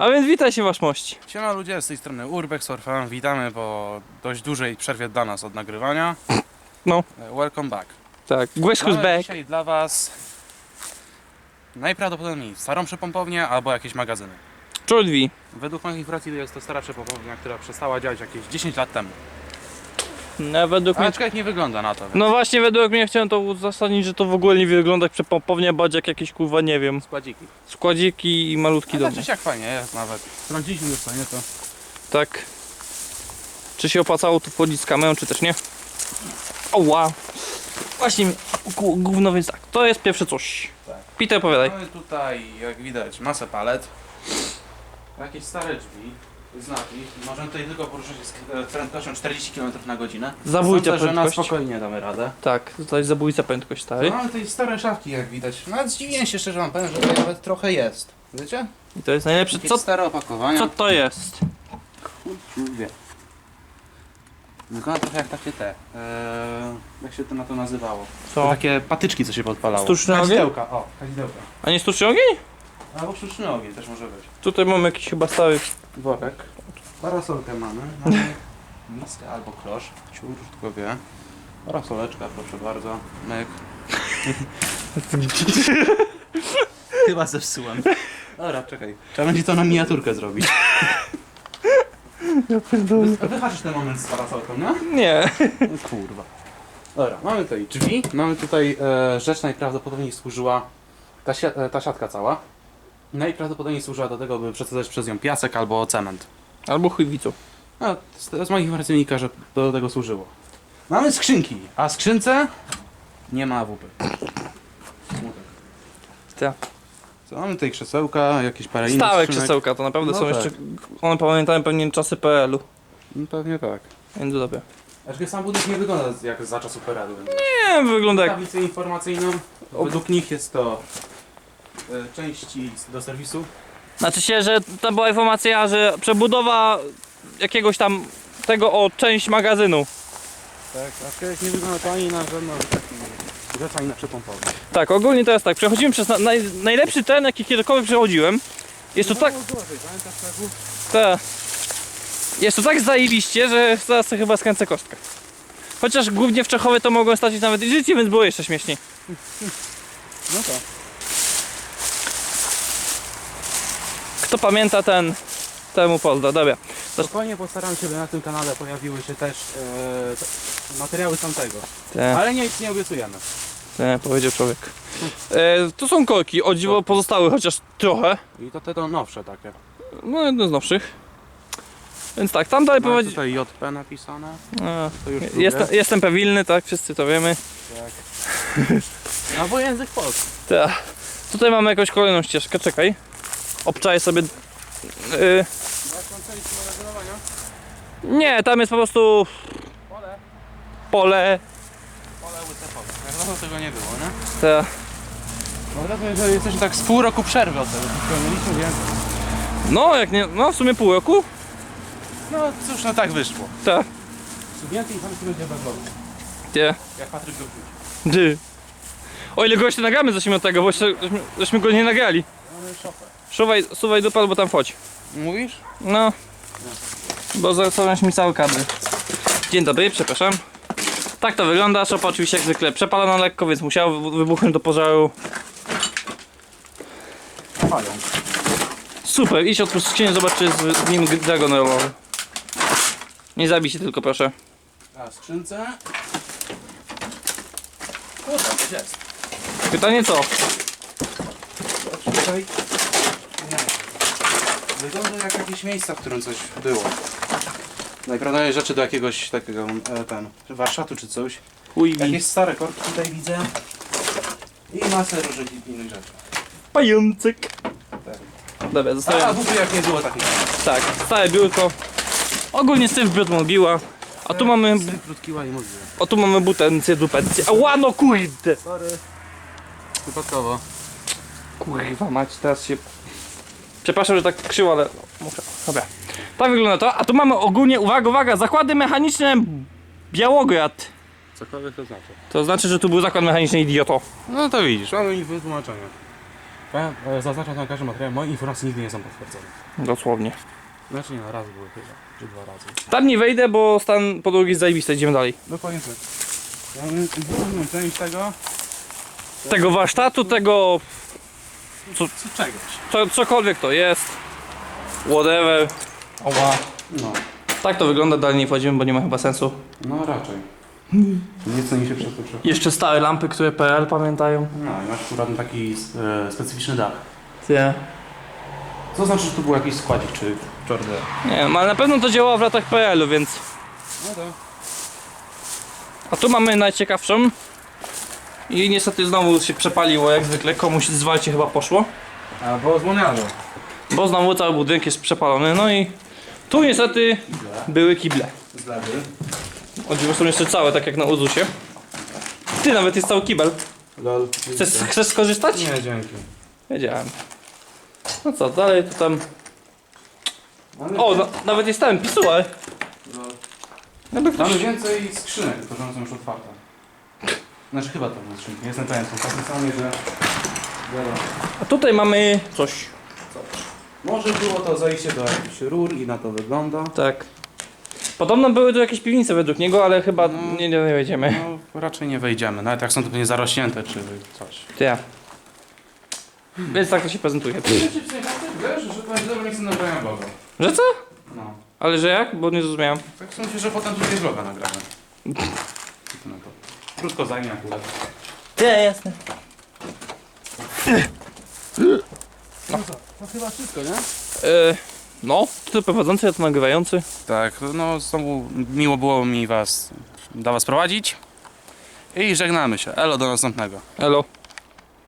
A więc witaj się wasz mość. Siema ludzie, z tej strony Urbex Orfan. Witamy po dość dużej przerwie dla nas od nagrywania. No. E, Welcome back. Tak, Głeszku Mamy back. dzisiaj dla was najprawdopodobniej starą przepompownię albo jakieś magazyny. Czulwi. Według moich informacji jest to stara przepompownia, która przestała działać jakieś 10 lat temu. No, według mnie... Aczkolwiek nie wygląda na to. więc No właśnie, według mnie chciałem to uzasadnić, że to w ogóle nie wygląda jak przepompownia, bardziej jak jakieś kurwa, nie wiem, Składziki. składziki i malutki Ale dom. znaczy jak fajnie jest nawet. Sprawdziliśmy już to, nie to. Tak. Czy się opłacało tu wchodzić z kamerą, czy też nie? Oła. Właśnie, gu- gówno, więc tak, to jest pierwsze coś. Tak. Peter, opowiadaj. Mamy tutaj, jak widać, masę palet. Jakieś stare drzwi. Znaki. Możemy tutaj tylko poruszać się z e, prędkością 40 km na godzinę. Zabójcza Sądzę, że na prędkość. spokojnie damy radę. Tak, tutaj zabójca prędkość stary. No, mamy tutaj stare szafki, jak widać. Nawet zdziwiłem się szczerze wam powiem, że tutaj nawet trochę jest. Wiecie? I to jest najlepsze. Jakieś Co, stare opakowania. co to jest? Wie. Wygląda trochę jak takie te. Eee, jak się to na to nazywało? To Co? takie patyczki, co się podpalało. Sztuczny ogień? Kadzidełka, o, kadzidełka. A nie sztuczny ogień? Albo sztuczny ogień też może być. Tutaj mamy jakiś chyba stały. Worek. Parasolkę mamy. Mamy miskę albo klosz. Ciur, tylko wie. Parasoleczka, proszę bardzo. Myk. Chyba zepsułem. Dobra, czekaj. Trzeba będzie to na miniaturkę zrobić. Wy- Wyhaczysz ten moment z parasolką, nie? Nie. No Kurwa. Dobra, mamy tutaj drzwi. Mamy tutaj e, rzecz najprawdopodobniej służyła ta, si e, ta siatka cała. Najprawdopodobniej służyła do tego, by przesadzać przez nią piasek albo cement. Albo chujwicu. No, z, z moich informacji wynika, że to do tego służyło. Mamy skrzynki, a w skrzynce nie ma AWP. Smutek. Tak. Co, mamy tutaj krzesełka, jakieś parę innych Stałe skrzynek. krzesełka, to naprawdę No są tak. jeszcze. One pamiętają pewnie czasy PL-u. No, pewnie tak. Więc dobra. Aczkolwiek sam budynek nie wygląda jak za czasów peradu. Nie, wygląda jak. Tablicę informacyjną. Według nich jest to części do serwisu. Znaczy się, że tam była informacja, że przebudowa jakiegoś tam tego o część magazynu. Tak, aczkolwiek nie wygląda to ani na żadną rzecz, ani na przepompownię. Tak, ogólnie to jest tak. Przechodzimy przez na, naj, najlepszy ten, jaki kiedykolwiek przechodziłem. Jest to tak. Ta, jest to tak zajebiście, że zaraz sobie chyba skręcę kostkę. Chociaż głównie w Czechowie to mogłem stracić nawet i życie, więc było jeszcze śmieszniej. No to. Kto pamięta ten, temu pozda, dobra. Spokojnie postaram się, by na tym kanale pojawiły się też e, te- materiały tamtego. Te, Ale nic nie obiecujemy. te, powiedział człowiek. E, tu są korki, o dziwo pozostały chociaż trochę. I to te to nowsze takie. No, jedno z nowszych. Więc tak, tam dalej Mamy prowadzi... tutaj JP napisane. A, To już drugie. Jestem, pewilny, tak, wszyscy to wiemy. Tak. No bo język polski. Ta. Tutaj mamy jakąś kolejną ścieżkę, czekaj. Obczaję sobie... Yy, nie, tam jest po prostu Pole. pole. Pole łysepowe. Jak dawno tego nie było, nie? Ta. Od razu, że jesteśmy tak z pół roku przerwy od tego. Mieliśmy więcej. No, jak nie, no w sumie pół roku. No cóż, no tak wyszło. Ta. Więcej informacji będzie bez lodu. Nie. Jak Patryk go wrzuci. Ty. O ile go jeszcze nagramy od tego, bo jeszcze żeśmy, żeśmy go nie nagrali. Mamy szopę. Suwaj, suwaj dupa, bo tam wchodź. Mówisz? No. Bo zasłoniasz mi cały kadry. Dzień dobry, przepraszam. Tak to wygląda, szopa oczywiście jak zwykle przepalona lekko, więc musiał wy- wybuchnąć do pożaru. Palą. Super, idź otwórz skrzynię, zobacz czy jest w nim dragon. Nie zabij się tylko proszę. A skrzynce? Coś jest. Pytanie co? Tutaj. Wygląda jak jakieś miejsca, w którym coś było. Najprawdopodobniej rzeczy do jakiegoś takiego, e, ten, warsztatu czy coś. Uj, Jakieś stare korki tutaj widzę. I masę różnych innych rzeczy. pającyk. Dobra, A, zostawiam. w ogóle jak nie było takich. Tak, stare biurko. Ogólnie syf biot mobiła. A tu mamy, krótkiła i o tu mamy butencję, dupencję. A łano kurde! Sorry. Przypadkowo. Kurwa mać, teraz się... Przepraszam, że tak krzywo, ale muszę... Dobra. Tak wygląda to, a tu mamy ogólnie, uwaga, uwaga, zakłady mechaniczne Białograd. Cokolwiek to znaczy. To znaczy, że tu był zakład mechaniczny idioto. No to widzisz, mamy ich wytłumaczenie. E, Zaznaczam na każdym materiale, moje informacje nigdy nie są potwierdzone. Dosłownie. Znaczy nie, no raz były chyba, czy dwa razy. Tam nie wejdę, bo stan podłogi jest zajebisty, idziemy dalej. Dokładnie tak. Ja bym- Główną część tego, Tego warsztatu, tego... co czegoś. Co, cokolwiek to jest. Whatever. Oła. No, Tak to wygląda, dalej nie wchodzimy, bo nie ma chyba sensu. no raczej. Nie ceni się to przechodzi. Jeszcze stałe lampy, które PL pamiętają. No i masz akurat taki e, specyficzny dach. Nie. Co znaczy, że tu był jakiś składzik, czy czordę? Nie wiem, ale na pewno to działało w latach PL-u, więc... No to. A tu mamy najciekawszą. I niestety znowu się przepaliło, jak zwykle. Komuś z walcie chyba poszło. A, bo złoniarzo. Bo znowu cały budynek jest przepalony. No i tu niestety były kible. Z lewy. O dziwo są jeszcze całe, tak jak na Uzusie. Ty, nawet jest cały kibel. Lol. Chcesz, chcesz skorzystać? Nie, dzięki. Wiedziałem. No co, dalej to tam... O, na, nawet jest tam pisuar. No. Jakby ktoś... Mamy więcej skrzynek, tylko że one są już otwarte. Znaczy chyba to były skrzynki, nie jestem pewien, są takie same, że... A tutaj mamy coś. Może było to zejście do jakichś rur i na to wygląda. Tak. Podobno były tu jakieś piwnice według niego, ale chyba No. nie, nie wejdziemy. No raczej nie wejdziemy, nawet jak są to pewnie zarośnięte czy coś. Ja. Więc tak to się prezentuje. Wiesz, że to jest dobre miejsce na nagrania vloga. Że co? No. Ale że jak? Bo nie zrozumiałem. Tak w sensie, że potem tutaj vloga nagramy. No to krótko zajmie akurat. Nie, jasne. To chyba wszystko, nie? E, no, ty prowadzący, ja to nagrywający. Tak, no znowu miło było mi was, do was prowadzić. I żegnamy się. Elo, do następnego. Elo.